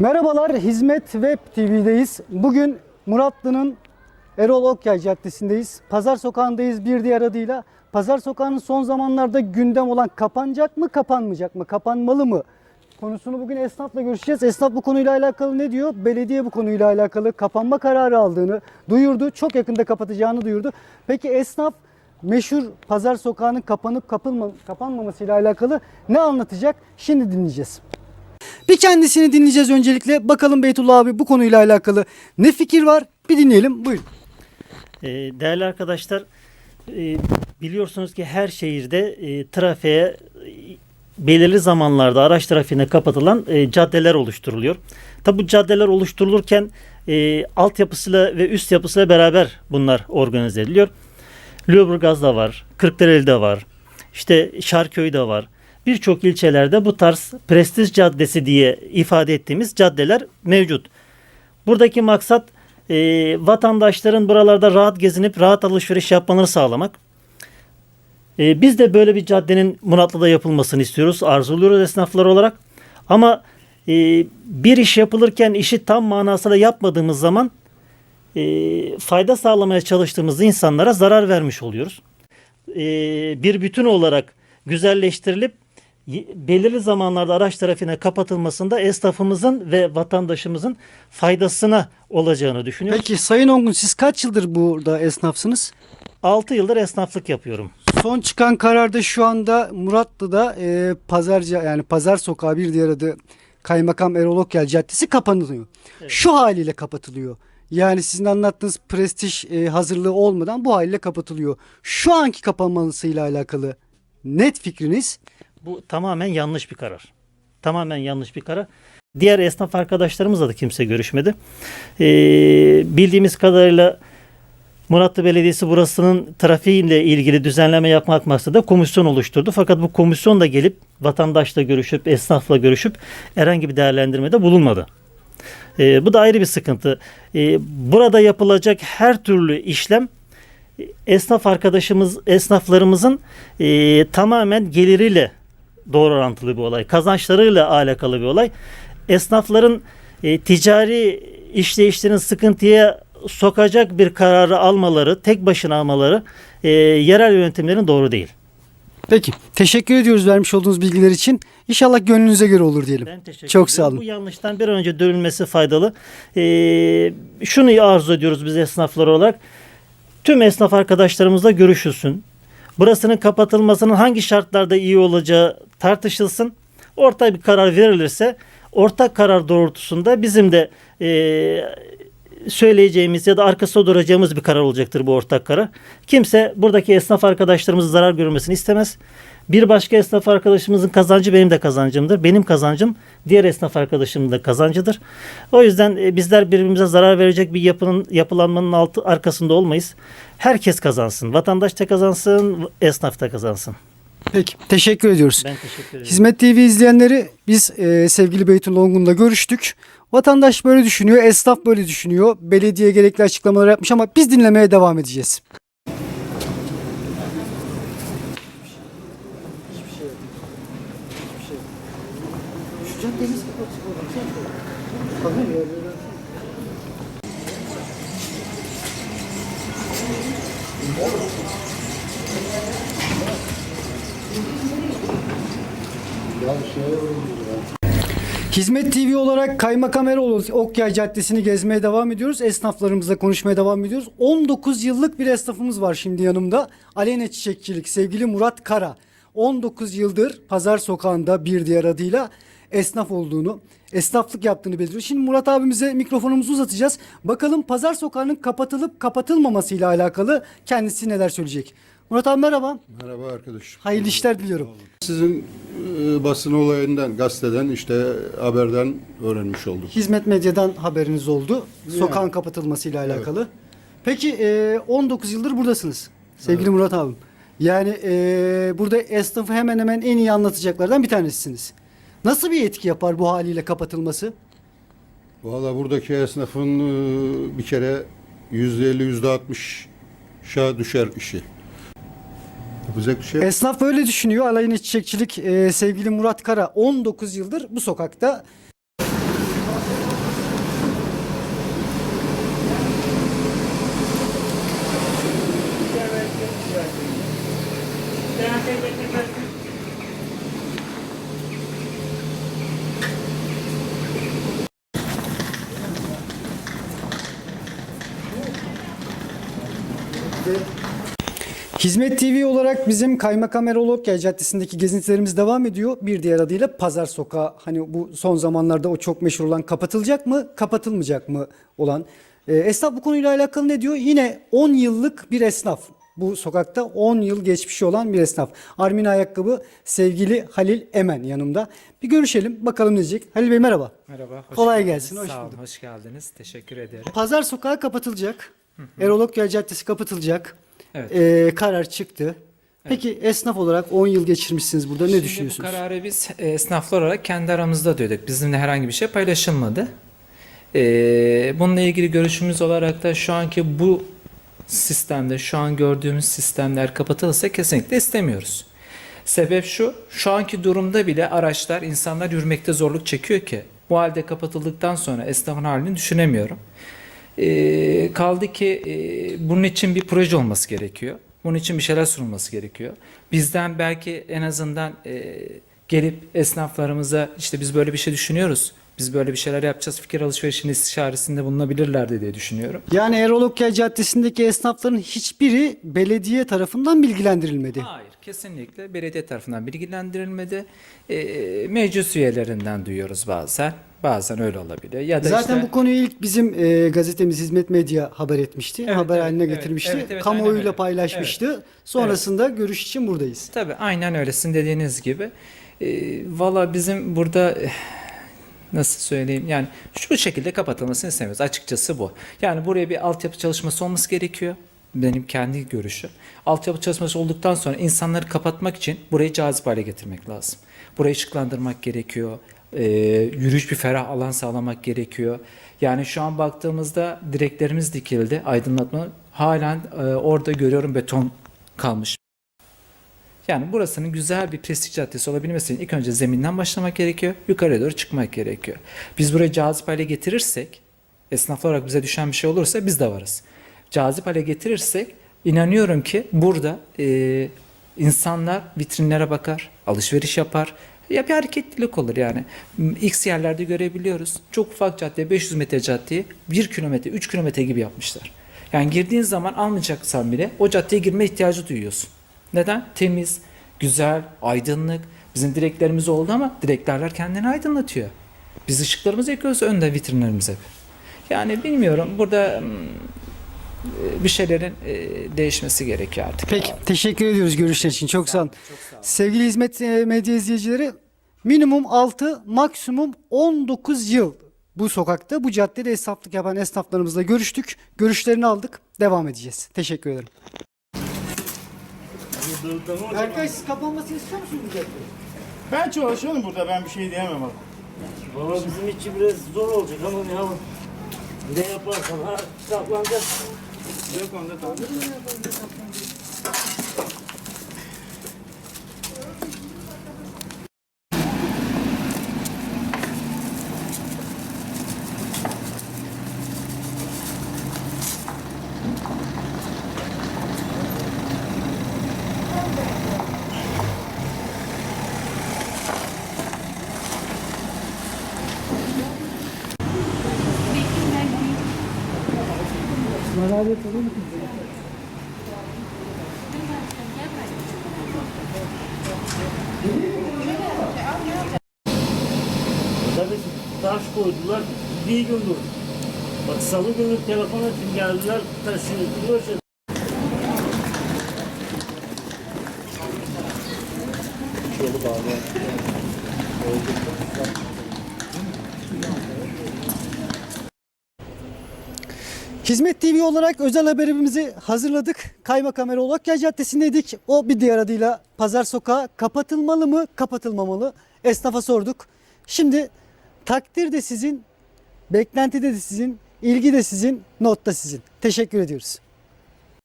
Merhabalar, Hizmet Web TV'deyiz. Bugün Muratlı'nın Erol Okyay Caddesi'ndeyiz. Pazar Sokağı'ndayız bir diğer adıyla. Pazar Sokağı'nın son zamanlarda gündem olan kapanacak mı, kapanmayacak mı, kapanmalı mı? Konusunu bugün esnafla görüşeceğiz. Esnaf bu konuyla alakalı ne diyor? Belediye bu konuyla alakalı kapanma kararı aldığını duyurdu. Çok yakında kapatacağını duyurdu. Peki esnaf meşhur Pazar Sokağı'nın kapanıp kapılma, kapanmamasıyla alakalı ne anlatacak? Şimdi dinleyeceğiz. Bir kendisini dinleyeceğiz öncelikle. Bakalım Beytullah abi bu konuyla alakalı ne fikir var? Bir dinleyelim. Buyurun. Ee, Değerli arkadaşlar, e, biliyorsunuz ki her şehirde e, trafiğe e, belirli zamanlarda araç trafiğine kapatılan caddeler oluşturuluyor. Tabi bu caddeler oluşturulurken e, altyapısıyla ve üst yapısıyla beraber bunlar organize ediliyor. Lüleburgaz'da var, Kırklareli'de var, işte Şarköy'de var. Birçok ilçelerde bu tarz prestij caddesi diye ifade ettiğimiz caddeler mevcut. Buradaki maksat e, vatandaşların buralarda rahat gezinip rahat alışveriş yapmalarını sağlamak. E, biz de böyle bir caddenin Muratlı'da yapılmasını istiyoruz, arzuluyoruz esnaflar olarak. Ama e, bir iş yapılırken işi tam manasıyla yapmadığımız zaman e, fayda sağlamaya çalıştığımız insanlara zarar vermiş oluyoruz. E, bir bütün olarak güzelleştirilip belirli zamanlarda araç trafiğine kapatılmasında esnafımızın ve vatandaşımızın faydasına olacağını düşünüyoruz. Peki Sayın Ongun siz kaç yıldır burada esnafsınız? 6 yıldır esnaflık yapıyorum. Son çıkan kararda şu anda Muratlı'da e, pazarca yani pazar sokağı bir diğer adı Kaymakam Erol Okyel Caddesi kapanılıyor. Şu haliyle kapatılıyor. Yani sizin anlattığınız prestij e, hazırlığı olmadan bu haliyle kapatılıyor. Şu anki kapanmasıyla alakalı net fikriniz Bu tamamen yanlış bir karar. Tamamen yanlış bir karar. Diğer esnaf arkadaşlarımızla da kimse görüşmedi. Ee, bildiğimiz kadarıyla Muratlı Belediyesi burasının trafiğiyle ilgili düzenleme yapmak maksadıyla komisyon oluşturdu. Fakat bu komisyon da gelip vatandaşla görüşüp, esnafla görüşüp herhangi bir değerlendirmede bulunmadı. Ee, bu da ayrı bir sıkıntı. Ee, burada yapılacak her türlü işlem e, esnaf arkadaşımız, esnaflarımızın e, tamamen geliriyle doğru orantılı bir olay. Kazançlarıyla alakalı bir olay. Esnafların e, ticari işleyişlerin sıkıntıya sokacak bir kararı almaları, tek başına almaları e, yerel yönetimlerin doğru değil. Peki. Teşekkür ediyoruz vermiş olduğunuz bilgiler için. İnşallah gönlünüze göre olur diyelim. Ben teşekkür Çok sağ olun. Bu yanlıştan bir an önce dönülmesi faydalı. Ee, şunu arzu ediyoruz biz esnaflar olarak. Tüm esnaf arkadaşlarımızla görüşülsün. Burasının kapatılmasının hangi şartlarda iyi olacağı tartışılsın. Ortak bir karar verilirse ortak karar doğrultusunda bizim de ee, söyleyeceğimiz ya da arkasında duracağımız bir karar olacaktır bu ortak karar. Kimse buradaki esnaf arkadaşlarımızın zarar görmesini istemez. Bir başka esnaf arkadaşımızın kazancı benim de kazancımdır. Benim kazancım diğer esnaf arkadaşımın da kazancıdır. O yüzden e, bizler birbirimize zarar verecek bir yapının yapılanmanın altı arkasında olmayız. Herkes kazansın. Vatandaş da kazansın, esnaf da kazansın. Peki. Teşekkür ediyoruz. Ben teşekkür ederim. Hizmet TV izleyenleri biz e, sevgili Beytullah Ongun'la görüştük. Vatandaş böyle düşünüyor, esnaf böyle düşünüyor. Belediye gerekli açıklamalar yapmış ama biz dinlemeye devam edeceğiz. Hizmet TV olarak Kaymakam Erol Okyay Caddesi'ni gezmeye devam ediyoruz. Esnaflarımızla konuşmaya devam ediyoruz. 19 yıllık bir esnafımız var şimdi yanımda. Aleyna Çiçekçilik sevgili Murat Kara. 19 yıldır Pazar Sokağı'nda bir diğer adıyla esnaf olduğunu, esnaflık yaptığını bildiriyor. Şimdi Murat abimize mikrofonumuzu uzatacağız. Bakalım Pazar Sokağı'nın kapatılıp kapatılmamasıyla alakalı kendisi neler söyleyecek. Murat abi merhaba. Merhaba arkadaş. Hayırlı işler diliyorum. Sizin e, basın olayından, gazeteden, işte haberden öğrenmiş olduk. Hizmet Medya'dan haberiniz oldu. Sokağın kapatılmasıyla alakalı. Peki e, 19 yıldır buradasınız. Sevgili Murat abim. Yani e, burada esnafı hemen hemen en iyi anlatacaklardan bir tanesisiniz. Nasıl bir etki yapar bu haliyle kapatılması? Valla buradaki esnafın e, bir kere yüzde elli, yüzde altmışa düşer işi. Yapacak bir şey. Esnaf böyle düşünüyor. Alayına Çiçekçilik e, sevgili Murat Kara 19 yıldır bu sokakta. Thank. Hizmet TV olarak bizim Kaymakam Erol Okyay Caddesi'ndeki gezintilerimiz devam ediyor. Bir diğer adıyla Pazar Sokağı. Hani bu son zamanlarda o çok meşhur olan kapatılacak mı, kapatılmayacak mı olan. Ee, esnaf bu konuyla alakalı ne diyor? Yine 10 yıllık bir esnaf. Bu sokakta 10 yıl geçmişi olan bir esnaf. Armin Ayakkabı sevgili Halil Emen yanımda. Bir görüşelim bakalım ne diyecek. Halil Bey merhaba. Merhaba. hoş Kolay geldiniz. gelsin, hoş Sağ olun, bulduk. hoş geldiniz. Teşekkür ederim. Pazar Sokağı kapatılacak. Erol Okyay Caddesi kapatılacak. Evet. Ee, karar çıktı. Peki esnaf olarak 10 yıl geçirmişsiniz burada. Ne Şimdi düşünüyorsunuz? bu kararı biz e, esnaflar olarak kendi aramızda diyorduk. Bizimle herhangi bir şey paylaşılmadı. E, bununla ilgili görüşümüz olarak da şu anki bu sistemde, şu an gördüğümüz sistemler kapatılırsa kesinlikle istemiyoruz. Sebep şu, şu anki durumda bile araçlar, insanlar yürümekte zorluk çekiyor ki bu halde kapatıldıktan sonra esnafın halini düşünemiyorum. E, kaldı ki e, bunun için bir proje olması gerekiyor. Bunun için bir şeyler sunulması gerekiyor. Bizden belki en azından e, gelip esnaflarımıza işte biz böyle bir şey düşünüyoruz. Biz böyle bir şeyler yapacağız. Fikir alışverişinin istişaresinde bulunabilirlerdi diye düşünüyorum. Yani Erol Okyay Caddesi'ndeki esnafların hiçbiri belediye tarafından bilgilendirilmedi. Hayır, kesinlikle belediye tarafından bilgilendirilmedi. E, meclis üyelerinden duyuyoruz bazen. Bazen öyle olabiliyor. Ya da Zaten işte, bu konuyu ilk bizim e, gazetemiz Hizmet Medya haber etmişti. Evet, haber evet, haline evet, getirmişti. evet, evet, Kamuoyuyla paylaşmıştı. Sonrasında görüş için buradayız. Tabii aynen öylesin dediğiniz gibi. E, Valla bizim burada nasıl söyleyeyim yani şu şekilde kapatılmasını istemiyoruz. Açıkçası bu. Yani buraya bir altyapı çalışması olması gerekiyor. Benim kendi görüşüm. Altyapı çalışması olduktan sonra insanları kapatmak için burayı cazip hale getirmek lazım. Burayı ışıklandırmak gerekiyor. Ee, yürüyüş bir ferah alan sağlamak gerekiyor. Yani şu an baktığımızda direklerimiz dikildi, aydınlatma. Halen e, orada görüyorum beton kalmış. Yani burasının güzel bir prestij caddesi olabilmesi için ilk önce zeminden başlamak gerekiyor. Yukarıya doğru çıkmak gerekiyor. Biz burayı cazip hale getirirsek, esnaflar olarak bize düşen bir şey olursa biz de varız. Cazip hale getirirsek inanıyorum ki burada e, insanlar vitrinlere bakar, alışveriş yapar. Ya bir hareketlilik olur yani. X yerlerde görebiliyoruz. Çok ufak cadde, 500 metre caddeyi 1 kilometre, 3 kilometre gibi yapmışlar. Yani girdiğin zaman almayacaksan bile o caddeye girme ihtiyacı duyuyorsun. Neden? Temiz, güzel, aydınlık. Bizim direklerimiz oldu ama direklerler kendini aydınlatıyor. Biz ışıklarımızı yakıyoruz önde vitrinlerimiz hep. Yani bilmiyorum burada hmm, bir şeylerin e, değişmesi gerekiyor artık. Peki teşekkür ediyoruz görüşler için. Çok sağ olun. Sevgili Hizmet e, Medya izleyicileri minimum 6 maksimum 19 yıl bu sokakta bu caddede esnaflık yapan esnaflarımızla görüştük. Görüşlerini aldık. Devam edeceğiz. Teşekkür ederim. Berkay siz kapanmasını istiyor musunuz bu caddenin? Ben çalışıyorum burada ben bir şey diyemem abi. Valla bizim için biraz zor olacak ama ne yapalım. Ne yaparsan ha saklanacağız. 你好，斑。Onda tabii. Tabii taş koydular, bir gündür. Bak salı günü telefon ettim geldiler, taşıyordular. Şey. Yolu bağlı. Hizmet TV olarak özel haberimizi hazırladık. Kaymakam Erol Okyay Caddesi'ndeydik. O bir diğer adıyla Pazar Sokağı kapatılmalı mı, kapatılmamalı? Esnafa sorduk. Şimdi takdir de sizin, beklenti de sizin, ilgi de sizin, not da sizin. Teşekkür ediyoruz.